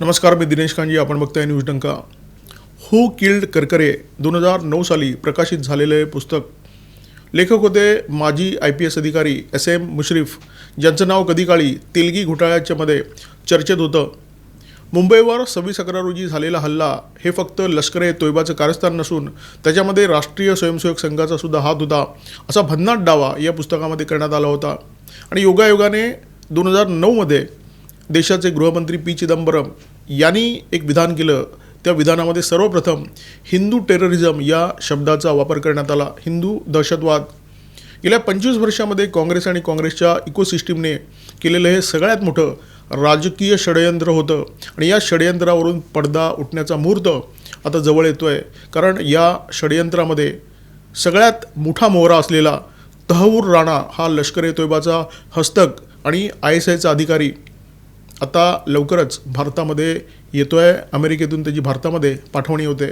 नमस्कार मी दिनेश कांजी आपण बघताय न्यूज डंका. हू किल्ड करकरे दोन हजार नऊ साली प्रकाशित झालेले पुस्तक. लेखक होते माजी आय पी एस अधिकारी एस एम मुश्रीफ. ज्यांचं नाव कधी काळी तेलगी घोटाळ्याच्या मध्ये चर्चेत होतं. मुंबईवर सव्वीस अकरा रोजी झालेला हल्ला हे फक्त लष्कर ए तोयबाचं कारस्थान नसून त्याच्यामध्ये राष्ट्रीय स्वयंसेवक संघाचा सुद्धा हात होता असा भन्नाट दावा या पुस्तकामध्ये करण्यात आला होता. आणि योगायोगाने दोन हजार नऊमध्ये देशाचे गृहमंत्री पी चिदंबरम यांनी एक विधान केलं. त्या विधानामध्ये सर्वप्रथम हिंदू टेररिझम या शब्दाचा वापर करण्यात आला. हिंदू दहशतवाद. गेल्या पंचवीस वर्षामध्ये काँग्रेस आणि काँग्रेसच्या इकोसिस्टीमने केलेलं हे सगळ्यात मोठं राजकीय षडयंत्र होतं. आणि या षडयंत्रावरून पडदा उठण्याचा मुहूर्त आता जवळ येतो आहे कारण या षडयंत्रामध्ये सगळ्यात मोठा मोहरा असलेला तहवूर राणा हा लष्कर ए तोयबाचा हस्तक आणि आय एस आयचा अधिकारी आता लवकरच भारतामध्ये येतो आहे अमेरिकेतून त्याची भारतामध्ये पाठवणी होते.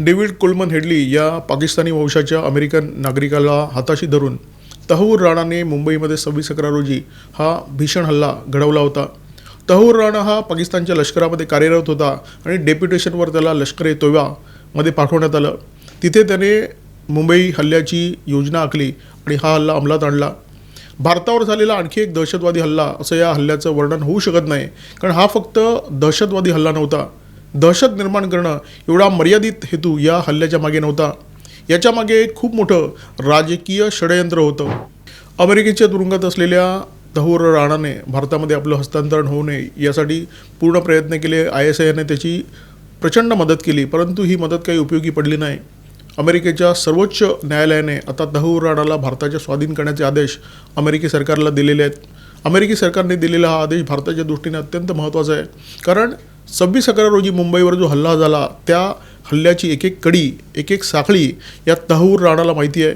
डेव्हिड कोलमन हेडली या पाकिस्तानी वंशाच्या अमेरिकन नागरिकाला हाताशी धरून तहूर राणाने मुंबईमध्ये सव्वीस अकरा रोजी हा भीषण हल्ला घडवला होता. तहूर राणा हा पाकिस्तानच्या लष्करामध्ये कार्यरत होता आणि डेप्युटेशनवर त्याला लष्कर ए तोव्यामध्ये पाठवण्यात आलं. तिथे त्याने मुंबई हल्ल्याची योजना आखली आणि हा हल्ला अंमलात आणला. भारतावर झालेला आणखी एक दहशतवादी हल्ला असं या हल्ल्याचं वर्णन होऊ शकत नाही. कारण हा फक्त दहशतवादी हल्ला नव्हता. दहशत निर्माण करणं एवढा मर्यादित हेतू या हल्ल्याच्या मागे नव्हता. याच्या मागे एक खूप मोठं राजकीय षडयंत्र होतं. अमेरिकेच्या तुरुंगात असलेल्या तहूर राणाने भारतामध्ये आपलं हस्तांतरण होऊ नये यासाठी पूर्ण प्रयत्न केले. आय एस आयने त्याची प्रचंड मदत केली परंतु ही मदत काही उपयोगी पडली नाही. अमेरिकेच्या सर्वोच्च न्यायालयाने आता तहूर राणाला भारताच्या स्वाधीन करण्याचे आदेश अमेरिकी सरकारला दिलेले आहेत. अमेरिकी सरकारने दिलेला हा आदेश भारताच्या दृष्टीने अत्यंत महत्त्वाचा आहे. कारण सव्वीस अकरा रोजी मुंबईवर जो हल्ला झाला त्या हल्ल्याची एक एक कडी एक एक साखळी या तहूर राणाला माहिती आहे.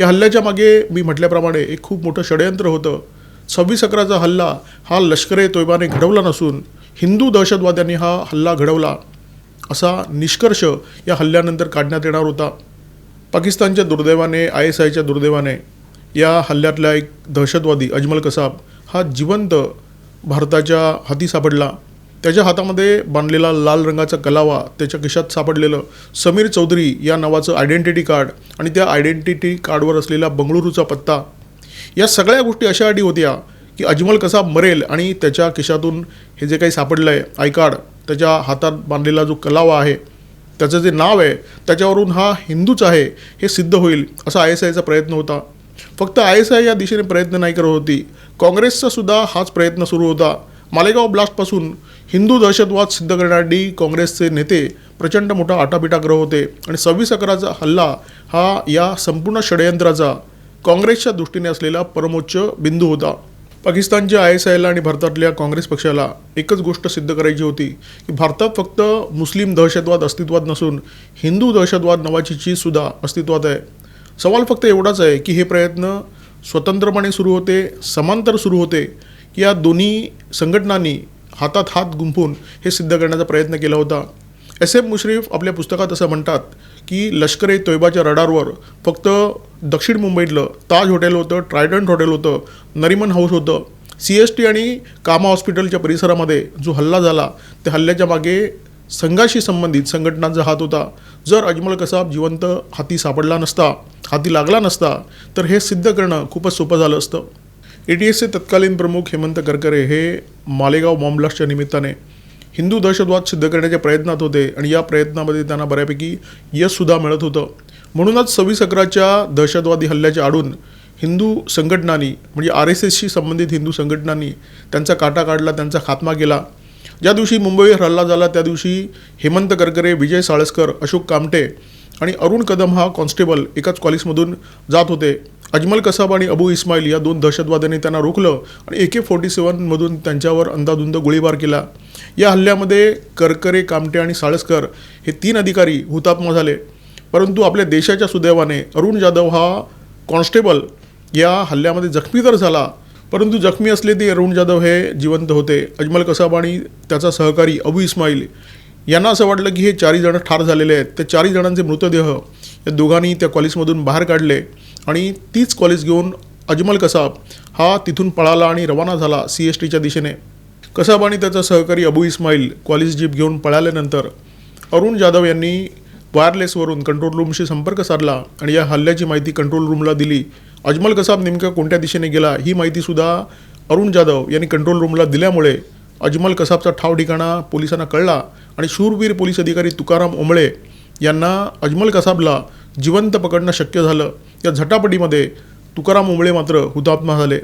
या हल्ल्याच्या मागे मी म्हटल्याप्रमाणे एक खूप मोठं षडयंत्र होतं. सव्वीस अकराचा हल्ला हा लष्करे तोयबाने घडवला नसून हिंदू दहशतवाद्यांनी हा हल्ला घडवला. असा निष्कर्ष या हल्ल्यानंतर काढण्यात येणार होता. पाकिस्तानच्या दुर्दैवाने आय एस आयच्या दुर्दैवाने या हल्ल्यातला एक दहशतवादी अजमल कसाब हा जिवंत भारताच्या हाती सापडला. त्याच्या हातामध्ये बांधलेला लाल रंगाचा कलावा त्याच्या खिशात सापडलेलं समीर चौधरी या नावाचं आयडेंटिटी कार्ड आणि त्या आयडेंटिटी कार्डवर असलेला बंगळुरूचा पत्ता. या सगळ्या गोष्टी अशा अटी होत्या की अजमल कसाब मरेल आणि त्याच्या खिशातून हे जे काही सापडलं आहे आय कार्ड त्याच्या हातात बांधलेला जो कलावा आहे त्याचं जे नाव आहे त्याच्यावरून हा हिंदूच आहे हे सिद्ध होईल असा आय एस आयचा प्रयत्न होता. फक्त आय एस आय या दिशेने प्रयत्न नाही करत होती. काँग्रेसचा सुद्धा हाच प्रयत्न सुरू होता. मालेगाव ब्लास्टपासून हिंदू दहशतवाद सिद्ध करण्यासाठी काँग्रेसचे नेते प्रचंड मोठा आटापिटा करत होते आणि सव्वीस अकराचा हल्ला हा या संपूर्ण षडयंत्राचा काँग्रेसच्या दृष्टीने असलेला परमोच्च बिंदू होता. पाकिस्तानच्या आय एस आयला आणि भारतातल्या काँग्रेस पक्षाला एकच गोष्ट सिद्ध करायची होती की भारतात फक्त मुस्लिम दहशतवाद अस्तित्वात नसून हिंदू दहशतवाद नावाची चीजसुद्धा अस्तित्वात आहे. सवाल फक्त एवढाच आहे की हे प्रयत्न स्वतंत्रपणे सुरू होते समांतर सुरू होते की या दोन्ही संघटनांनी हातात हात गुंफून हे सिद्ध करण्याचा प्रयत्न केला होता. एस एम मुश्रीफ आपल्या पुस्तकात असं म्हणतात की लष्कर ए तोयबाच्या रडारवर फक्त दक्षिण मुंबईतलं ताज हॉटेल होतं ट्रायडंट हॉटेल होतं नरिमन हाऊस होतं. सी एस टी आणि कामा हॉस्पिटलच्या परिसरामध्ये जो हल्ला झाला त्या हल्ल्याच्या मागे संघाशी संबंधित संघटनांचा हात होता. जर अजमल कसाब जिवंत हाती सापडला नसता हाती लागला नसता तर हे सिद्ध करणं खूपच सोपं झालं असतं. ए टी एसचे तत्कालीन प्रमुख हेमंत करकरे हे मालेगाव बॉम्ब ब्लास्टच्या निमित्ताने हिंदू दहशतवाद सिद्ध करण्याच्या प्रयत्नात होते आणि या प्रयत्नामध्ये त्यांना बऱ्यापैकी यशसुद्धा मिळत होतं. म्हणूनच सव्वीस अकराच्या दहशतवादी हल्ल्याच्या आडून हिंदू संघटनांनी म्हणजे आर एस एसशी संबंधित हिंदू संघटनांनी त्यांचा काटा काढला त्यांचा खात्मा केला. ज्या दिवशी मुंबईवर हल्ला झाला त्या दिवशी हेमंत करकरे विजय साळसकर अशोक कामटे आणि अरुण कदम हा कॉन्स्टेबल एकाच कॉलेजमधून जात होते. अजमल कसाब आणि अबू इस्माईल या दोन दहशतवाद्यांनी त्यांना रोखलं आणि ए के फोर्टी सेवनमधून त्यांच्यावर अंदाधुंद गोळीबार केला. या हल्ल्यामध्ये करकरे कामटे आणि साळसकर हे तीन अधिकारी हुतात्मा झाले. परंतु आपल्या देशाच्या सुदैवाने अरुण जाधव हा कॉन्स्टेबल या हल्ल्यामध्ये जखमी तर झाला परंतु जखमी असले ते अरुण जाधव हे जिवंत होते. अजमल कसाब आणि त्याचा सहकारी अबू इस्माईल यांना असं वाटलं की हे चारही जण ठार झालेले आहेत. त्या चारही जणांचे मृतदेह या दोघांनी त्या कॉलेजमधून बाहेर काढले. आणि तीच कॉलेज घेऊन अजमल कसाब हा तिथून पळाला आणि रवाना झाला सी एस टीच्या दिशेने. कसाब आणि त्याचा सहकारी अबू इस्माईल कॉलेज जीप घेऊन पळाल्यानंतर अरुण जाधव यांनी वायरलेसवरून कंट्रोल रूमशी संपर्क साधला आणि या हल्ल्याची माहिती कंट्रोल रूमला दिली. अजमल कसाब नेमका कोणत्या दिशेने गेला ही माहितीसुद्धा अरुण जाधव यांनी कंट्रोल रूमला दिल्यामुळे अजमल कसाबचा ठाव ठिकाणा पोलिसांना कळला आणि शूरवीर पोलीस अधिकारी तुकाराम ओंबळे यांना अजमल कसाबला जिवंत पकडणं शक्य झालं. या झटापटीमध्ये तुकाराम मुंबळे मात्र हुतात्मा झाले.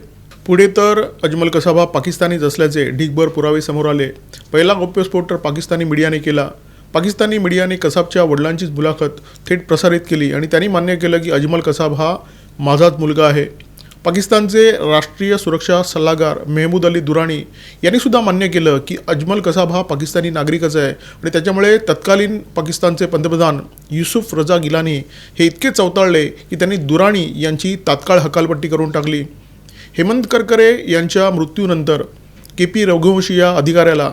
पुढे तर अजमल कसाब हा पाकिस्तानीच असल्याचे ढिगभर पुरावे समोर आले. पहिला गौप्यस्फोट तर पाकिस्तानी मीडियाने केला. पाकिस्तानी मीडियाने कसाबच्या वडिलांचीच मुलाखत थेट प्रसारित केली आणि त्यांनी मान्य केलं की अजमल कसाब हा माझाच मुलगा आहे. पाकिस्तानचे राष्ट्रीय सुरक्षा सल्लागार मेहमूद अली दुराणी यांनी सुद्धा मान्य केलं की अजमल कसाब हा पाकिस्तानी नागरिकच आहे आणि त्याच्यामुळे तत्कालीन पाकिस्तानचे पंतप्रधान युसुफ रजा गिलानी हे इतके चवताळले की त्यांनी दुराणी यांची तात्काळ हकालपट्टी करून टाकली. हेमंत करकरे यांच्या मृत्यूनंतर के पी रघुवंशी या अधिकाऱ्याला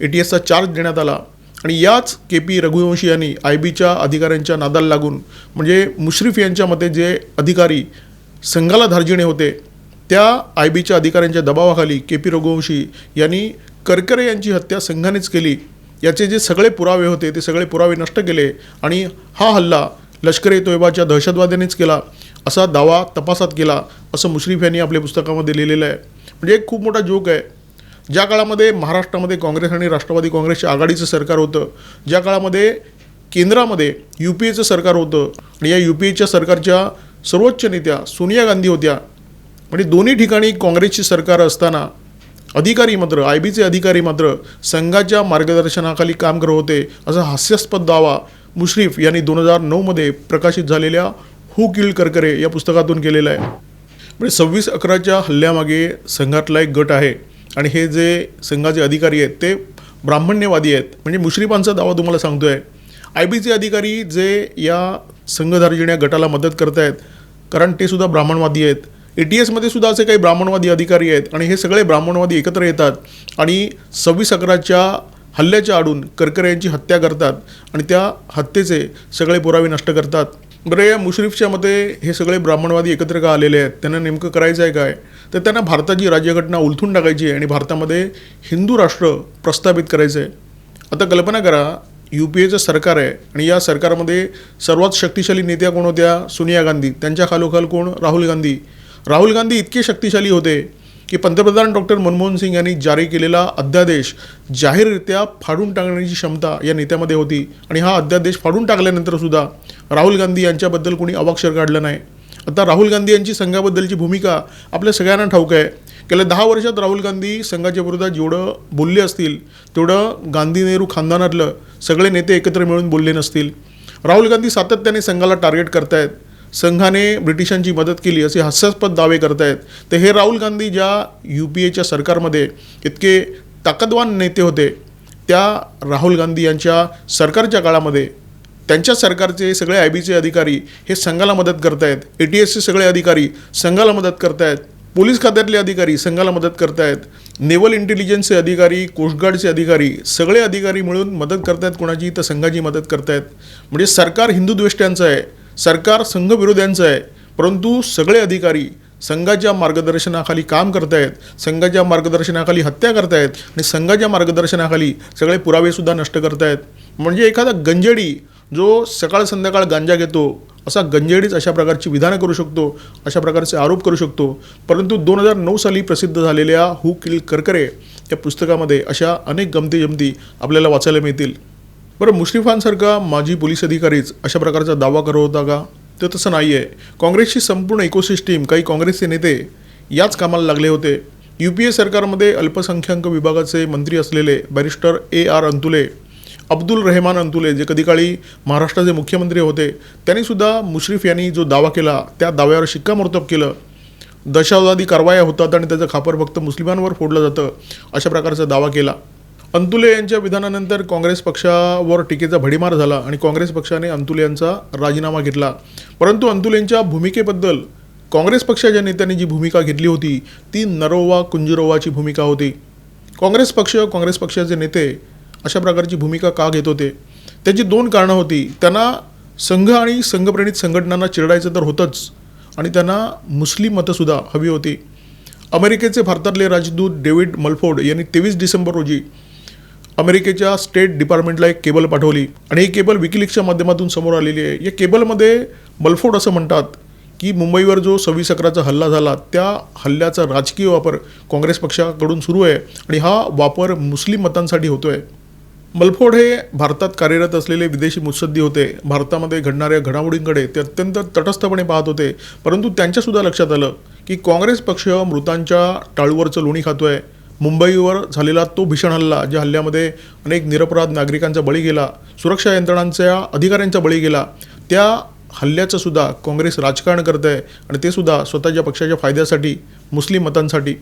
ए टी एसचा चार्ज देण्यात आला आणि याच के पी रघुवंशी यांनी आय बीच्या अधिकाऱ्यांच्या नादाला लागून म्हणजे मुश्रीफ यांच्या मते जे अधिकारी संघाला धार्जिणे होते. त्या आय बीच्या अधिकाऱ्यांच्या दबावाखाली के पी रघुवंशी यांनी करकरे यांची हत्या संघानेच केली. याचे जे सगळे पुरावे होते ते सगळे पुरावे नष्ट केले आणि हा हल्ला लष्कर ए तोयबाच्या दहशतवाद्यांनीच केला. असा दावा तपासात केला असं मुश्रीफ यांनी आपल्या पुस्तकामध्ये लिहिलेलं आहे. म्हणजे एक खूप मोठा जोक आहे. ज्या काळामध्ये महाराष्ट्रामध्ये काँग्रेस आणि राष्ट्रवादी काँग्रेसच्या आघाडीचं सरकार होतं ज्या काळामध्ये केंद्रामध्ये यू पी एचं सरकार होतं आणि या यू पी एच्या सरकारच्या सर्वोच्च नेत्या सोनिया गांधी होत्या. म्हणजे दोन्ही ठिकाणी काँग्रेसची सरकार असताना अधिकारी मात्र आय बीचे अधिकारी मात्र संघाच्या मार्गदर्शनाखाली काम करत होते असा हास्यास्पद दावा मुश्रीफ यांनी दोन हजार नऊमध्ये प्रकाशित झालेल्या हू किल करकरे या पुस्तकातून केलेला आहे. म्हणजे सव्वीस अकराच्या हल्ल्यामागे संघातला एक गट आहे. आणि हे जे संघाचे अधिकारी आहेत ते ब्राह्मण्यवादी आहेत. म्हणजे मुश्रीफांचा दावा तुम्हाला सांगतोय. आय बीचे अधिकारी जे या संघधार्जिण्या गटाला मदत करत आहेत कारण ते सुद्धा ब्राह्मणवादी आहेत. ए टी एसमध्ये सुद्धा असे काही ब्राह्मणवादी अधिकारी आहेत आणि हे सगळे ब्राह्मणवादी एकत्र येतात आणि सव्वीस अकराच्या हल्ल्याच्या आडून करकरे यांची हत्या करतात आणि त्या हत्येचे सगळे पुरावे नष्ट करतात. बरं या मुश्रीफच्या मते हे सगळे ब्राह्मणवादी एकत्र का आलेले आहेत? त्यांना नेमकं करायचं आहे काय? तर त्यांना भारताची राज्यघटना उलथून टाकायची आहे आणि भारतामध्ये हिंदू राष्ट्र प्रस्थापित करायचं आहे आता कल्पना करा यू पी एचं सरकार आहे आणि या सरकारमध्ये सर्वात शक्तिशाली नेत्या कोण होत्या? सोनिया गांधी. त्यांच्या खालोखाल कोण? राहुल गांधी. राहुल गांधी इतके शक्तिशाली होते की पंतप्रधान डॉक्टर मनमोहन सिंग यांनी जारी केलेला अध्यादेश जाहीररित्या फाडून टाकण्याची क्षमता या नेत्यामध्ये होती. आणि हा अध्यादेश फाडून टाकल्यानंतर सुद्धा राहुल गांधी यांच्याबद्दल कोणी अवाक्षर काढलं नाही. आता राहुल गांधी यांची संघाबद्दलची भूमिका आपल्या सगळ्यांना ठाऊक आहे. गेल्या दहा वर्षात राहुल गांधी संघाच्या विरोधात जेवढं बोलले असतील तेवढं गांधी नेहरू खानदानातलं सगळे नेते एकत्र मिळून बोलले नसतील. राहुल गांधी सातत्याने संघाला टार्गेट करतायत. संघाने ब्रिटिशांची मदत केली असे हास्यास्पद दावे करतायत. तर हे राहुल गांधी ज्या यू पी एच्या सरकारमध्ये इतके ताकदवान नेते होते त्या राहुल गांधी यांच्या सरकारच्या काळामध्ये त्यांच्या सरकारचे सगळे आय बीचे अधिकारी हे संघाला मदत करतायत. ए टी एसचे सगळे अधिकारी संघाला मदत करतायत. पोलीस खात्यातले अधिकारी संघाला मदत करतायत. नेव्हल इंटेलिजन्सचे अधिकारी कोस्टगार्डचे अधिकारी सगळे अधिकारी मिळून मदत करतायत कोणाची तर संघाची मदत करतायत. म्हणजे सरकार हिंदुद्वेष्ट्यांचं आहे सरकार संघविरोध्यांचं आहे परंतु सगळे अधिकारी संघाच्या मार्गदर्शनाखाली काम करतायत संघाच्या मार्गदर्शनाखाली हत्या करतायत आणि संघाच्या मार्गदर्शनाखाली सगळे पुरावेसुद्धा नष्ट करतायत. म्हणजे एखादा गंजडी जो सकाळ संध्याकाळ गांजा घेतो असा गंजेडीच अशा प्रकारची विधानं करू शकतो अशा प्रकारचे आरोप करू शकतो. परंतु दोन हजार नऊ साली प्रसिद्ध झालेल्या हु किल करकरे या पुस्तकामध्ये अशा अनेक गमती जमती आपल्याला वाचायला मिळतील. बरं मुश्रीफांसारखा माजी पोलीस अधिकारीच अशा प्रकारचा दावा करत होता का? तर तसं नाही आहे काँग्रेसची संपूर्ण इकोसिस्टीम काही काँग्रेसचे नेते याच कामाला लागले होते. यू पी ए सरकारमध्ये अल्पसंख्याक विभागाचे मंत्री असलेले barrister A R Antulay Abdul Rehman Antulay जे कधी काळी महाराष्ट्राचे मुख्यमंत्री होते त्यांनीसुद्धा मुश्रीफ यांनी जो दावा केला त्या दाव्यावर शिक्कामोर्तब केलं. दहशतवादी कारवाया होतात आणि त्याचं खापर फक्त मुस्लिमांवर फोडलं जातं अशा प्रकारचा दावा केला. अंतुले यांच्या विधानानंतर काँग्रेस पक्षावर टीकेचा भडीमार झाला आणि काँग्रेस पक्षाने अंतुले यांचा राजीनामा घेतला. परंतु अंतुलेंच्या भूमिकेबद्दल काँग्रेस पक्षाच्या नेत्यांनी जी भूमिका घेतली होती ती नरोवा कुंजरोवाची भूमिका होती. काँग्रेस पक्ष काँग्रेस पक्षाचे नेते अशा प्रकारची भूमिका का घेत होते? त्याची दोन कारणं होती. त्यांना संघ आणि संघप्रणित संघटनांना चिरडायचं तर होतंच. आणि त्यांना मुस्लिम मतंसुद्धा हवी होती. अमेरिकेचे भारतातले राजदूत डेव्हिड मल्फोर्ड यांनी तेवीस डिसेंबर रोजी अमेरिकेच्या स्टेट डिपार्टमेंटला एक केबल पाठवली. आणि ही केबल विकिलिक्सच्या माध्यमातून समोर आलेली आहे. या केबलमध्ये मल्फोर्ड असं म्हणतात की मुंबईवर जो सव्वीस अकराचा हल्ला झाला त्या हल्ल्याचा राजकीय वापर काँग्रेस पक्षाकडून सुरू आहे. आणि हा वापर मुस्लिम मतांसाठी होतो आहे मलफोड हे भारतात कार्यरत असलेले विदेशी मुत्सद्दी होते. भारतामध्ये घडणाऱ्या घडामोडींकडे ते अत्यंत तटस्थपणे पाहत होते. परंतु त्यांच्यासुद्धा लक्षात आलं की काँग्रेस पक्ष मृतांच्या टाळूवरचं लोणी खातोय. मुंबईवर झालेला तो भीषण हल्ला ज्या हल्ल्यामध्ये अनेक निरपराध नागरिकांचा बळी गेला सुरक्षा यंत्रणांच्या अधिकाऱ्यांचा बळी गेला त्या हल्ल्याचं सुद्धा काँग्रेस राजकारण करत आहे आणि ते सुद्धा स्वतःच्या पक्षाच्या फायद्यासाठी मुस्लिम मतांसाठी.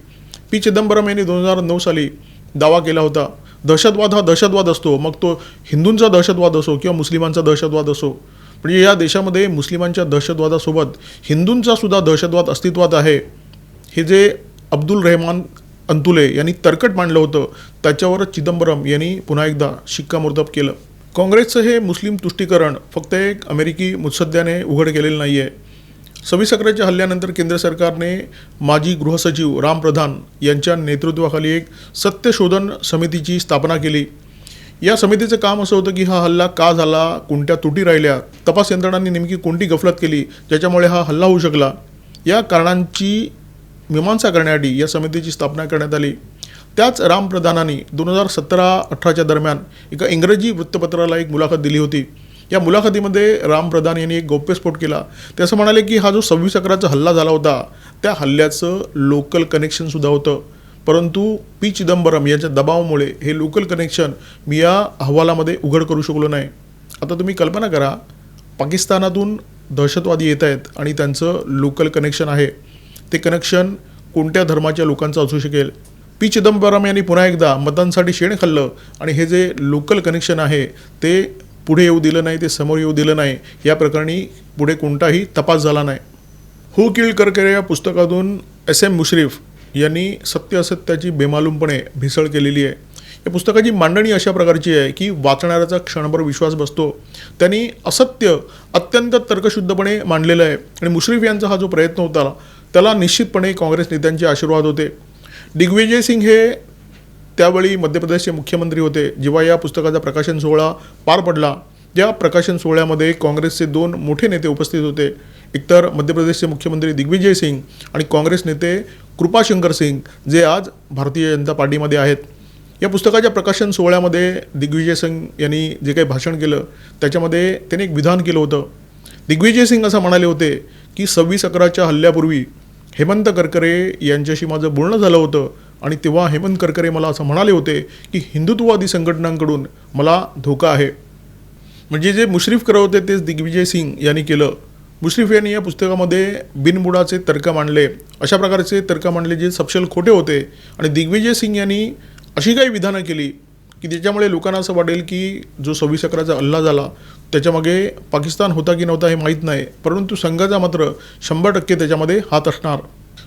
पी चिदंबरम यांनी दोन हजार नऊ साली दावा केला होता दहशतवाद हा दहशतवाद असतो. मग तो हिंदूंचा दहशतवाद असो किंवा मुस्लिमांचा दहशतवाद असो म्हणजे या देशामध्ये मुस्लिमांच्या दहशतवादासोबत हिंदूंचा सुद्धा दहशतवाद अस्तित्वात आहे. हे जे अब्दुल रेहमान अंतुले यांनी तरकट मांडलं होतं त्याच्यावर चिदंबरम यांनी पुन्हा एकदा शिक्कामोर्तब केलं. काँग्रेसचं हे मुस्लिम तुष्टीकरण फक्त एक अमेरिकी मुत्सद्याने उघड केलेलं नाही आहे सव्वीस अकराच्या हल्ल्यानंतर केंद्र सरकारने माजी गृहसचिव राम प्रधान यांच्या नेतृत्वाखाली एक सत्यशोधन समितीची स्थापना केली. या समितीचं काम असं होतं की हा हल्ला का झाला कोणत्या तुटी राहिल्या तपास यंत्रणांनी नेमकी कोणती गफलत केली ज्याच्यामुळे हा हल्ला होऊ शकला? या कारणांची मीमांसा करण्यासाठी या समितीची स्थापना करण्यात आली. त्याच राम प्रधानांनी दोन हजार सतरा अठराच्या दरम्यान एका इंग्रजी वृत्तपत्राला एक मुलाखत दिली होती. या मुलाखतीमध्ये राम प्रधान यांनी एक गौप्यस्फोट केला. ते असं म्हणाले की हा जो सव्वीस अकराचा हल्ला झाला होता त्या हल्ल्याचं लोकल कनेक्शनसुद्धा होतं. परंतु पी चिदंबरम यांच्या दबावामुळे हे लोकल कनेक्शन मी या अहवालामध्ये उघड करू शकलो नाही. आता तुम्ही कल्पना करा पाकिस्तानातून दहशतवादी येत आहेत आणि त्यांचं लोकल कनेक्शन आहे. ते कनेक्शन कोणत्या धर्माच्या लोकांचं असू शकेल? पी चिदंबरम यांनी पुन्हा एकदा मतांसाठी शेण खाल्लं आणि हे जे लोकल कनेक्शन आहे ते पुढे येऊ दिलं नाही ते समोर येऊ दिलं नाही या प्रकरणी पुढे कोणताही तपास झाला नाही. हु किल करकरे या पुस्तकातून एस एम मुश्रीफ यांनी सत्य असत्याची बेमालूमपणे भिसळ केलेली आहे. या पुस्तकाची मांडणी अशा प्रकारची आहे की वाचणाऱ्याचा क्षणभर विश्वास बसतो. त्यांनी असत्य अत्यंत तर्कशुद्धपणे मांडलेलं आहे आणि मुश्रीफ यांचा हा जो प्रयत्न होता त्याला निश्चितपणे काँग्रेस नेत्यांचे आशीर्वाद होते. दिग्विजय सिंग हे त्यावेळी मध्य प्रदेशचे मुख्यमंत्री होते. जेव्हा या पुस्तकाचा प्रकाशन सोहळा पार पडला या प्रकाशन सोहळ्यामध्ये काँग्रेसचे दोन मोठे नेते उपस्थित होते. एकतर मध्य प्रदेशचे मुख्यमंत्री दिग्विजय सिंग आणि काँग्रेस नेते कृपाशंकर सिंग जे आज भारतीय जनता पार्टीमध्ये आहेत. या पुस्तकाच्या प्रकाशन सोहळ्यामध्ये दिग्विजय सिंग यांनी जे काही भाषण केलं त्याच्यामध्ये त्याने एक विधान केलं होतं. दिग्विजय सिंग असं म्हणाले होते की सव्वीस अकराच्या हल्ल्यापूर्वी हेमंत करकरे यांच्याशी माझं बोलणं झालं होतं. आणि तेव्हा हेमंत करकरे मला असं म्हणाले होते की हिंदुत्ववादी संघटनांकडून मला धोका आहे. म्हणजे जे मुश्रीफ करत होते तेच दिग्विजय सिंग यांनी केलं. मुश्रीफ यांनी या पुस्तकामध्ये बिनबुडाचे तर्क मांडले. अशा प्रकारचे तर्क मांडले जे सपशल खोटे होते. आणि दिग्विजय सिंग यांनी अशी काही विधानं केली की त्याच्यामुळे लोकांना असं वाटेल की जो सव्वीस अकराचा हल्ला झाला त्याच्यामागे पाकिस्तान होता की नव्हता हे माहीत नाही. परंतु संघाचा मात्र शंभर टक्के त्याच्यामध्ये हात असणार.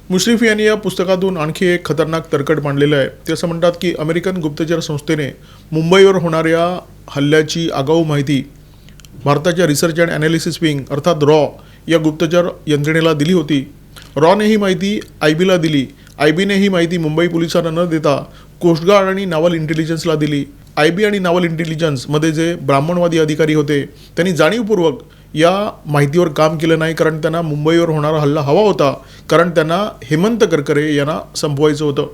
मुश्रीफ यांनी या पुस्तकातून आणखी एक खतरनाक तर्कट मांडलेलं आहे. ते असं म्हणतात की अमेरिकन गुप्तचर संस्थेने मुंबईवर होणाऱ्या हल्ल्याची आगाऊ माहिती भारताच्या रिसर्च अँड ॲनालिसिस विंग अर्थात रॉ या गुप्तचर यंत्रणेला दिली होती. रॉने ही माहिती आय बीला दिली. आय बीने ही माहिती मुंबई पोलिसांना न देता कोस्टगार्ड आणि नावल इंटेलिजन्सला दिली. आय बी आणि नावल इंटेलिजन्समध्ये जे ब्राह्मणवादी अधिकारी होते त्यांनी जाणीवपूर्वक या माहितीवर काम केलं नाही कारण त्यांना मुंबईवर होणारा हल्ला हवा होता. कारण त्यांना हेमंत करकरे यांना संपवायचं होतं.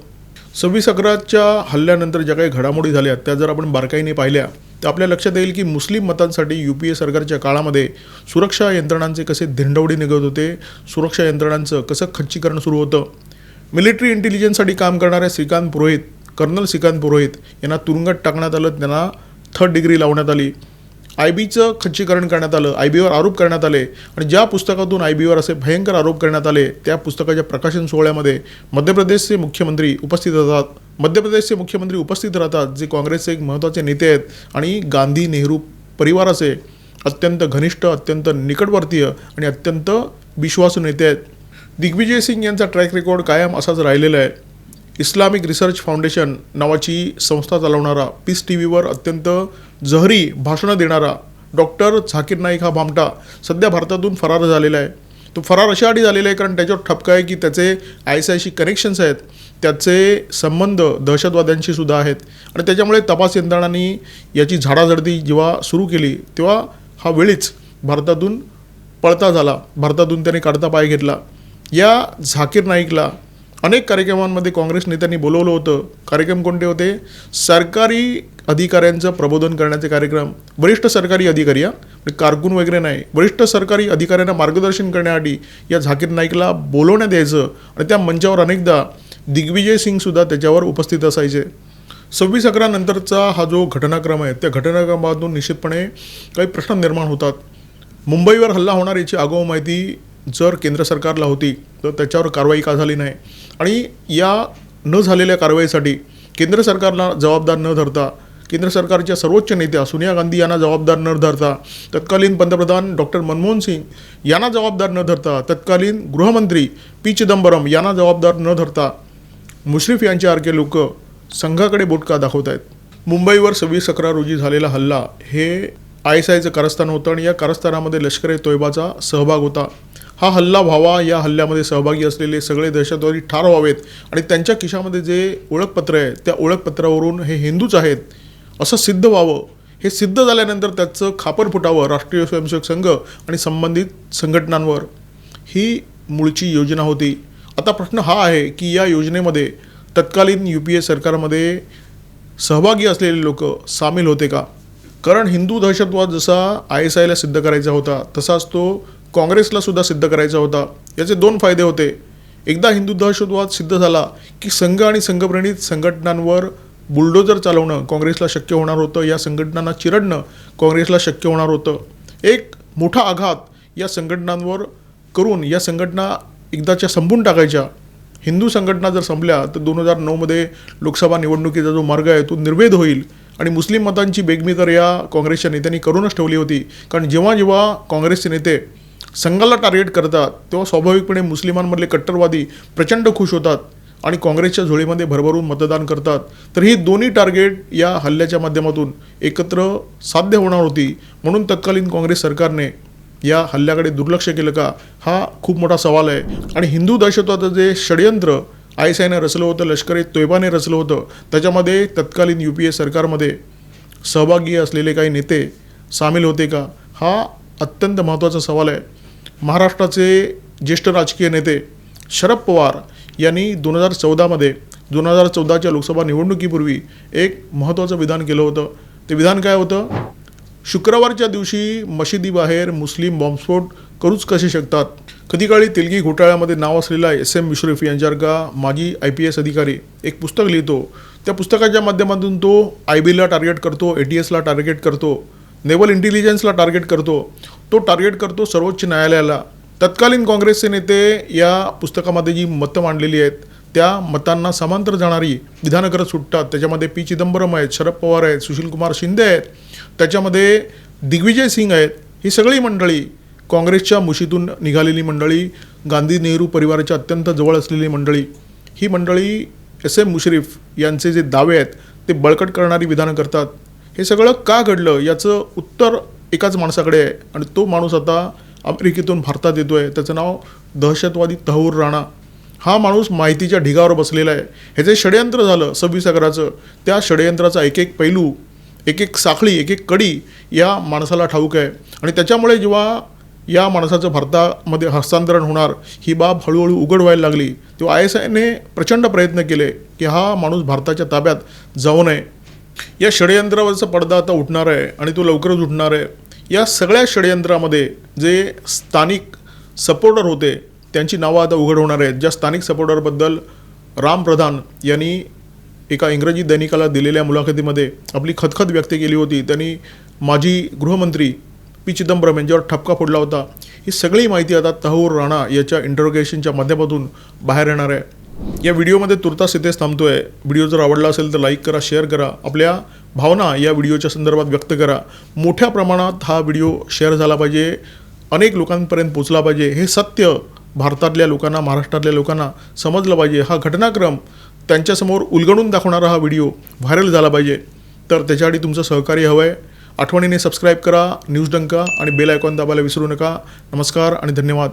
सव्वीस अकराच्या हल्ल्यानंतर ज्या काही घडामोडी झाल्या त्या जर आपण बारकाईने पाहिल्या तर आपल्या लक्षात येईल की मुस्लिम मतांसाठी यू पी ए सरकारच्या काळामध्ये सुरक्षा यंत्रणांचे कसे धिंडवडी निघत होते सुरक्षा यंत्रणांचं कसं खच्चीकरण सुरू होतं. मिलिटरी इंटेलिजन्ससाठी काम करणाऱ्या श्रीकांत पुरोहित कर्नल श्रीकांत पुरोहित यांना तुरुंगात टाकण्यात आलं त्यांना थर्ड डिग्री लावण्यात आली. आय बीचं खच्चीकरण करण्यात आलं आय बीवर आरोप करण्यात आले आणि ज्या पुस्तकातून आय बीवर असे भयंकर आरोप करण्यात आले त्या पुस्तकाच्या प्रकाशन सोहळ्यामध्ये मध्य प्रदेशचे मुख्यमंत्री उपस्थित राहतात. मध्य प्रदेशचे मुख्यमंत्री उपस्थित राहतात जे काँग्रेसचे एक महत्त्वाचे नेते आहेत आणि गांधी नेहरू परिवाराचे अत्यंत घनिष्ठ अत्यंत निकटवर्तीय आणि अत्यंत विश्वासू नेते आहेत. दिग्विजय सिंग यांचा ट्रॅक रेकॉर्ड कायम असाच राहिलेला आहे. इस्लामिक रिसर्च फाउंडेशन नावाची संस्था चालवणारा पीस टी व्हीवर अत्यंत जहरी भाषणं देणारा डॉक्टर झाकीर नाईक हा भामटा सध्या भारतातून फरार झालेला आहे. तो फरार अशासाठी झालेला आहे कारण त्याच्यावर ठपका आहे की त्याचे आय एस आयशी कनेक्शन्स आहेत त्याचे संबंध दहशतवाद्यांशी सुद्धा आहेत आणि त्याच्यामुळे तपास यंत्रणांनी याची झाडाझडती जेव्हा सुरू केली तेव्हा हा वेळीच भारतातून पळता झाला. भारतातून त्याने काढता पाय घेतला. या झाकीर नाईकला अनेक कार्यक्रमांमध्ये काँग्रेस नेत्यांनी बोलवलं होतं. कार्यक्रम कोणते होते? सरकारी अधिकाऱ्यांचं प्रबोधन करण्याचे कार्यक्रम. वरिष्ठ सरकारी अधिकारी हा? म्हणजे कारकून वगैरे नाही. वरिष्ठ सरकारी अधिकाऱ्यांना मार्गदर्शन करण्यासाठी या झाकीर नाईकला बोलवण्यात यायचं आणि त्या मंचावर अनेकदा दिग्विजय सिंगसुद्धा त्याच्यावर उपस्थित असायचे. सव्वीस अकरा नंतरचा हा जो घटनाक्रम आहे त्या घटनाक्रमातून निश्चितपणे काही प्रश्न निर्माण होतात. मुंबईवर हल्ला होणार याची आगाऊ माहिती जर केंद्र सरकारला होती तर त्याच्यावर कारवाई का झाली नाही? आणि या न झालेल्या कारवाईसाठी केंद्र सरकारला जबाबदार न धरता केंद्र सरकारच्या सर्वोच्च नेत्या सोनिया गांधी यांना जबाबदार न धरता तत्कालीन पंतप्रधान डॉक्टर मनमोहन सिंग यांना जबाबदार न धरता तत्कालीन गृहमंत्री पी चिदंबरम यांना जबाबदार न धरता मुश्रीफ यांच्यासारखे लोक संघाकडे बोटका दाखवत आहेत. मुंबईवर सव्वीस अकरा रोजी झालेला हल्ला हे आय एस आयचं कारस्थान होतं आणि या कारस्थानामध्ये लष्कर ए तोयबाचा सहभाग होता. हा हल्ला व्हावा या हल्ल्यामध्ये सहभागी असलेले सगळे दहशतवादी ठार व्हावेत आणि त्यांच्या खिशामध्ये जे ओळखपत्र आहे त्या ओळखपत्रावरून हे हिंदूच आहेत असं सिद्ध व्हावं. हे सिद्ध झाल्यानंतर त्याचं खापर फुटावं राष्ट्रीय स्वयंसेवक संघ आणि संबंधित संघटनांवर. ही मूळची योजना होती. आता प्रश्न हा आहे की या योजनेमध्ये तत्कालीन यू पी ए सरकारमध्ये सहभागी असलेले लोक सामील होते का? कारण हिंदू दहशतवाद जसा आय एस आयला सिद्ध करायचा होता तसाच तो काँग्रेसला सुद्धा सिद्ध करायचा होता. याचे दोन फायदे होते. एकदा हिंदू दहशतवाद सिद्ध झाला की संघ आणि संघप्रणित संघटनांवर बुलडोजर चालवणं काँग्रेसला शक्य होणार होतं. या संघटनांना चिरडणं काँग्रेसला शक्य होणार होतं. एक मोठा आघात या संघटनांवर करून या संघटना एकदाच्या संपून टाकायच्या. हिंदू संघटना जर संपल्या तर दोन हजार नऊमध्ये लोकसभा निवडणुकीचा जो मार्ग आहे तो निर्वेध होईल. आणि मुस्लिम मतांची बेगमी तर या काँग्रेसच्या नेत्यांनी करूनच ठेवली होती. कारण जेव्हा जेव्हा काँग्रेसचे नेते संघाला टार्गेट करतात तेव्हा स्वाभाविकपणे मुस्लिमांमधले कट्टरवादी प्रचंड खुश होतात आणि काँग्रेसच्या झोळीमध्ये भरभरून मतदान करतात. तर ही दोन्ही टार्गेट या हल्ल्याच्या माध्यमातून एकत्र साध्य होणार होती. म्हणून तत्कालीन काँग्रेस सरकारने या हल्ल्याकडे दुर्लक्ष केलं का? हा खूप मोठा सवाल आहे. आणि हिंदू दहशतवादाचं जे षडयंत्र आय एस आयने रचलं होतं लष्कर ए तोयबाने रचलं होतं त्याच्यामध्ये तत्कालीन यू पी ए सरकारमध्ये सहभागी असलेले काही नेते सामील होते का? हा अत्यंत महत्त्वाचा सवाल आहे. महाराष्ट्राचे ज्येष्ठ राजकीय नेते शरद पवार यांनी दोन हजार चौदामध्ये दोन हजार चौदाच्या लोकसभा निवडणुकीपूर्वी एक महत्त्वाचं विधान केलं होतं. ते विधान काय होतं? शुक्रवारच्या दिवशी मशिदीबाहेर मुस्लिम बॉम्बस्फोट करूच कसे शकतात? कधी काळी तेलगी घोटाळ्यामध्ये नाव असलेला एस एम मुश्रीफ यांच्यासारखा माजी आय पी एस अधिकारी एक पुस्तक लिहितो. त्या पुस्तकाच्या माध्यमातून तो आय बीला टार्गेट करतो ए टी एसला टार्गेट करतो नेव्हल इंटेलिजन्सला टार्गेट करतो. तो टार्गेट करतो सर्वोच्च न्यायालयाला. तत्कालीन काँग्रेसचे नेते या पुस्तकामध्ये जी मतं मांडलेली आहेत त्या मतांना समांतर जाणारी विधानं करत सुटतात. त्याच्यामध्ये पी. चिदंबरम आहेत शरद पवार आहेत सुशीलकुमार शिंदे आहेत. त्याच्यामध्ये दिग्विजय सिंग आहेत. ही सगळी मंडळी काँग्रेसच्या मुशीतून निघालेली मंडळी गांधी नेहरू परिवाराच्या अत्यंत जवळ असलेली मंडळी ही मंडळी एस एम मुश्रीफ यांचे जे दावे आहेत ते बळकट करणारी विधानं करतात. हे सगळं का घडलं याचं उत्तर एकाच माणसाकडे आहे. आणि तो माणूस आता अमेरिकेतून भारतात येतो आहे त्याचं नाव दहशतवादी तहूर राणा. हा माणूस माहितीच्या ढिगावर बसलेला आहे. हे जे षडयंत्र झालं सव्वीस अकराचं त्या षडयंत्राचा एक एक पैलू एक एक साखळी एक एक कडी या माणसाला ठाऊक आहे. आणि त्याच्यामुळे जेव्हा या माणसाचं भारतामध्ये हस्तांतरण होणार ही बाब हळूहळू उघड व्हायला लागली. तेव्हा आय एस आयने प्रचंड प्रयत्न केले की हा माणूस भारताच्या ताब्यात जाऊ नये. या षडयंत्रावरचा पडदा आता उठणार आहे आणि तो लवकरच उठणार आहे. या सगळ्या षडयंत्रामध्ये जे स्थानिक सपोर्टर होते त्यांची नावं आता उघड होणार आहेत. ज्या स्थानिक सपोर्टरबद्दल राम प्रधान यांनी एका इंग्रजी दैनिकाला दिलेल्या मुलाखतीमध्ये आपली खतखत व्यक्त केली होती. त्यांनी माजी गृहमंत्री पी. चिदंबरम यांच्यावर ठपका फोडला होता. ही सगळी माहिती आता तहूर राणा याच्या इंटरोगेशनच्या माध्यमातून बाहेर येणार आहे. या व्हिडिओमध्ये तुर्तास इथेच थांबतो आहे व्हिडिओ जर आवडला असेल तर लाईक करा शेअर करा. आपल्या भावना या व्हिडिओच्या संदर्भात व्यक्त करा. मोठ्या प्रमाणात हा व्हिडिओ शेअर झाला पाहिजे. अनेक लोकांपर्यंत पोचला पाहिजे. हे सत्य भारतातल्या लोकांना महाराष्ट्रातल्या लोकांना समजलं पाहिजे. हा घटनाक्रम त्यांच्यासमोर उलगडून दाखवणारा हा व्हिडिओ व्हायरल झाला पाहिजे. तर त्याच्यासाठी तुमचं सहकार्य हवं आहे आठवणीने सबस्क्राईब करा न्यूज डंका आणि बेल आयकॉन दाबायला विसरू नका. नमस्कार आणि धन्यवाद.